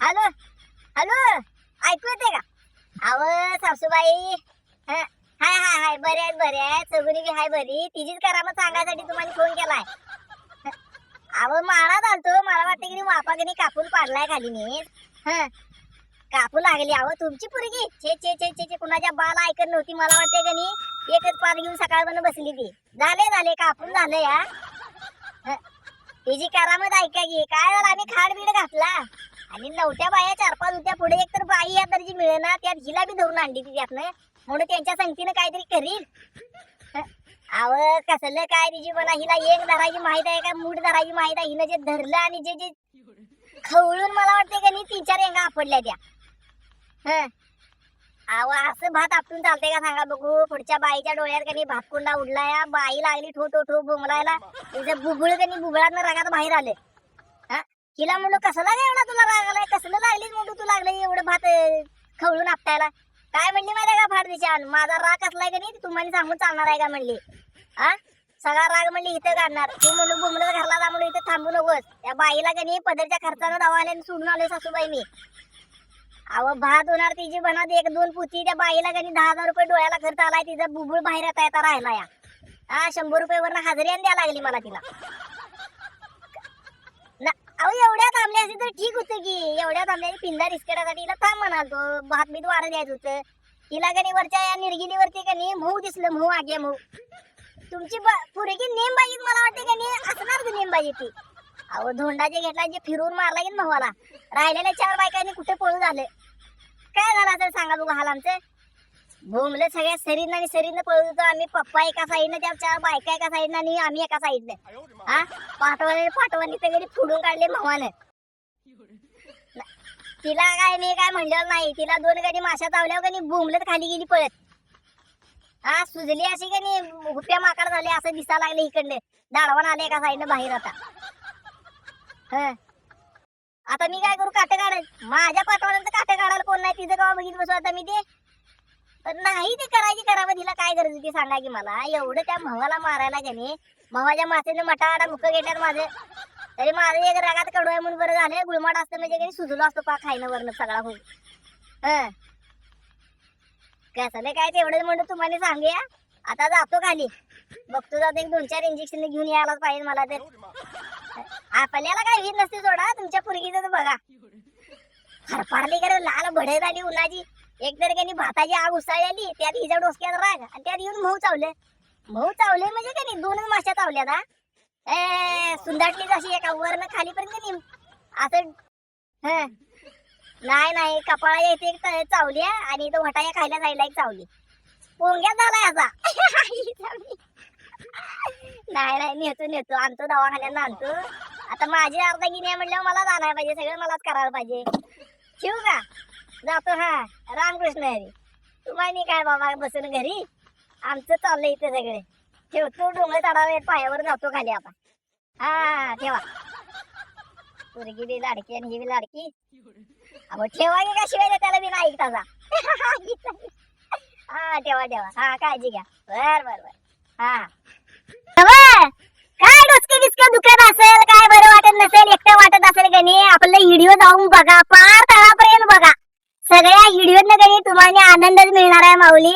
Hello hello ऐकू येते का? अव सासूबाई. हाय हाय हाय बरे आहेत बरे आहेत. सगुनी बी हाय बरी. तिचीच करामत सांगायसाठी तुम्हाला फोन केलाय. अव माळा चालतो मला वाटतं की वापाकडे कापून पाडलाय खाली मी हं, कापू लागली. अव तुमची पोरगी. छे छे छे छे छे कुणाच्या बाला ऐकत नव्हती मला वाटते का एकच पार घेऊन सकाळपर्यंत बसली ती. झाले झाले कापून झालं या हं, तिची करामत ऐका की काय झालं? आम्ही खाड बीड घातला. आणि नवट्या बाया चार पाच होत्या. पुढे एक तर बाई या तर जी मिळेना त्यात हिला बी धरून आणली ती त्यातनं. म्हणून त्यांच्या संगतीनं काहीतरी करील हं, अव कसलं काय तिची म्हणा हिला एक धरायची माहीत आहे का? मूठ धरायची माहीत आहे. हिनं जे धरलं आणि जे जे खवळून मला वाटते का नाही तीन चार एंगा आपडल्या त्या. हं. अहो असं भात आपटून चालते का सांगा बघू. पुढच्या बाईच्या डोळ्यात कधी भातकुंडा उडला या बाई लागली ठो ठो ठो बुंगलायला तिचं बुबुळ कधी बुबळात रागात बाहेर आले तिला म्हणलं कसला काय एवढा तुला राग आलाय कसलं लागलीच म्हणतो तू लागलं एवढं भात खवळून आपटायला? काय म्हणली माहिती का फार दिशान माझा राग असलाय का नाही? तुम्हाला सांगून चालणार आहे का? म्हणली. हा? सगळा राग म्हणली इथं काढणार. तू म्हणून बुमलं घरला जा म्हणून इथं थांबू नकोस. त्या बाईला का नाही पदरच्या खर्चानं दवाखान्यात सोडून आले सासूबाई मी. अहो भात होणार तिची बनत एक दोन पुती त्या बाईला कधी दहा हजार रुपये डोळ्याला खर्च आलाय तिचा बुबुळ बाहेर येता येता राहिला या. हा शंभर रुपये वरनं हजेरी आणि द्यायला लागली मला तिला. ना अहो एवढ्या थांबल्या तर ठीक होतं की एवढ्या थांबल्या पिंदा रिस्केटासाठी हिला थांब म्हणाल तो भात बीत वारं द्यायचं होतं. तिला कधी वरच्या या निर्गिलीवरती कधी मऊ दिसलं मऊ आगे मऊ. तुमची पुरेकी नेमबाजीत मला वाटते की नाही असणार ती नेमबाजी ती. अहो धोंडाचे घेतला जे फिरून मारला की भावाला. राहिलेल्या चार बायकांनी कुठे पळून झाले? काय झालं असेल सांगा बघा हाल आमचं? भोमलं सगळ्या सरीनं आणि सरीनं पळून होतो आम्ही. पप्पा एका साईडनं त्या चार बायका एका साईडनं आणि आम्ही एका साईडनं. हा? पाठवाने पाठवाने ते फुडून काढले भावानं. तिला काय मी काय म्हणलं नाही. तिला दोन गाडी माशा चावल्यावर कधी बोंबलत खाली गेली पळत. हा सुजली अशी की नाही हुप्या माकड झाले असं दिसायला लागले इकडनं. दाडवान आले एका साईडनं बाहेर आता. हं. आता मी काय करू काटे काढायचं माझ्या पाठवाड्यांचं काटे काढायला कोण नाही? तिथं का बघित बसू आता मी ते? पण नाही ते करायची करावं तिला काय गरज होती सांगा की मला. एवढं त्या म्हवाला मारायला का नाही म्हवाच्या मासेने मटाडा मुख घेतात माझे. तरी माझं एक रागात कडू आहे म्हणून बरं झालं. गुळमाट असतं म्हणजे काही सुजलो असतो पा खायनं वरण सगळा होऊन. हं. कसलं काय तेवढं म्हणून तुम्हाला सांगूया? आता जातो खाली. बघतो जातो. एक दोन चार इंजेक्शन घेऊन यायलाच पाहिजे मला तर. आपल्याला काय वीज नसते सोडा तुमच्या पुरगीचं तर बघा. हरपारली करे लाल भडे झाली उन्हाची. एक तर त्यांनी भाताची आग उसळलेली त्यात हिच्या डोसक्यात राग आणि त्यात येऊन मऊ चावले. मऊ चावले म्हणजे त्यांनी दोनच माश्या चावल्या हा? ए सुंदाटली जशी एका वरनं खालीपर्यंत नाही असं हं. नाही नाही कपाळा येते एक चावल्या चावली आणि इथं वटाया खायला जायला एक चावली. पोंग्या झाला याचा नाही नाही नेतो नेतो आणतो दवाखान्यात आणतो. आता माझी अर्धा आहे म्हणल्यावर मला जाणार पाहिजे सगळं मलाच करायला पाहिजे. ठेवू का? जातो हा. रामकृष्ण हरी तुम्हाला काय बाबा बसून घरी? आमचं चाललंय इथे सगळे. ठेवतो डोंगर चढावे पायावर जातो खाली आपण हा ठेवा. पोरगी बी लाडकी आणि ही बी लाडकी. अहो ठेवा की का शिवाय त्याला बी नाही ऐकता हा ठेवा ठेवा. हा काळजी घ्या. बर बर बर. हा अवं, काय डोसके बिस्के दुखत असेल काय बरं वाटत नसेल एकटं वाटत असेल गणी आपलं व्हिडिओ जाऊन बघा पार तळापर्यंत बघा. सगळ्या व्हिडिओ कधी तुम्हाला आनंदच मिळणार आहे माऊली.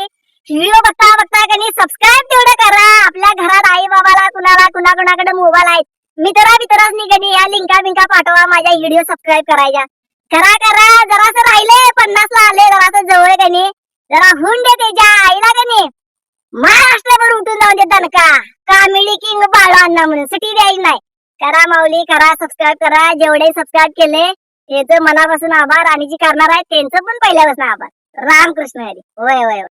व्हिडिओ बघता बघता कधी सबस्क्राईब तेवढं करा. आपल्या घरात आई बाबाला कुणाला कुणा कुणाकडे मोबाईल आहेत. मित्रा मित्रांनी गणी या लिंका बिंका पाठवा माझ्या व्हिडिओ सबस्क्राईब करायच्या. करा करा. जरासं राहिले पन्नास ला आले जरासं जवळ गणी जरा हुंड दे त्याच्या आईला गणी महाराष्ट्रभर उठून जाऊन दे का कामिडी किंग बाळांना म्हणून. सुटी द्यायची नाही. करा माऊली करा सबस्क्राईब करा. जेवढे सबस्क्राईब केले त्याचं मनापासून आभार आणि जी करणार आहे त्यांचं पण पहिल्यापासून आभार. रामकृष्ण हरी. होय होय होय.